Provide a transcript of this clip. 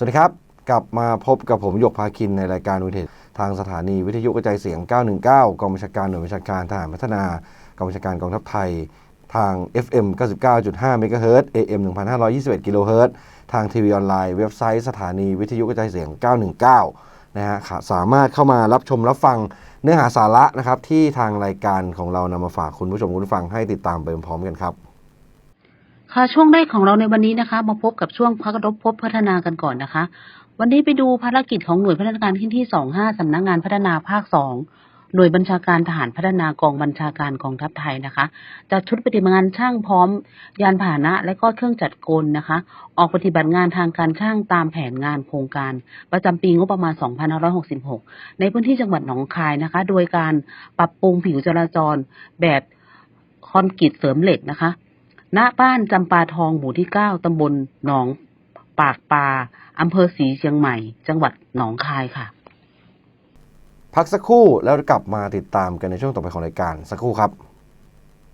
สวัสดีครับ กลับมาพบกับผมหยกพาคินในรายการวิทยทางสถานีวิทยุกระจายเสียง 919 กองบัญชาการหน่วยบัญชาการทหารพัฒนากองบัญชาการกองทัพไทย ทาง FM 99.5 MHz AM 1521กิโลเฮิรตทางทีวีออนไลน์เว็บไซต์สถานีวิทยุกระจายเสียง 919 นะฮะค่ะสามารถเข้ามารับชมรับฟังเนื้อหาสาระนะครับที่ทางรายการของเรานำมาฝากคุณผู้ชมคุณฟังให้ติดตามไปพร้อมกันครับ ค่ะช่วงแรกของเราในวันนี้นะคะ มาพบกับช่วงพักรบพบพัฒนากันก่อนนะคะ วันนี้ไปดูภารกิจของหน่วยพัฒนาการขึ้นที่25สำนักงานพัฒนาภาค2หน่วยบัญชาการทหารพัฒนากองบัญชาการกองทัพไทยนะคะจัดชุดปฏิบัติงานช่างพร้อม ยานพาหนะ และก็เครื่องจัดกลนะคะ ออกปฏิบัติงานทางการช่างตามแผนงานโครงการ ประจำปีงบประมาณ 2566 ในพื้นที่จังหวัดหนองคายนะคะ โดยการปรับปรุงผิวจราจรแบบคอนกรีตเสริมเหล็กนะคะ ณบ้านจำปาทองหมู่ที่9ตำบลหนอง ปากปลาอำเภอศรีเชียงใหม่ จังหวัดหนองคายค่ะ พักสักครู่แล้วกลับมาติดตามกันในช่วงต่อไปของรายการสักครู่ครับ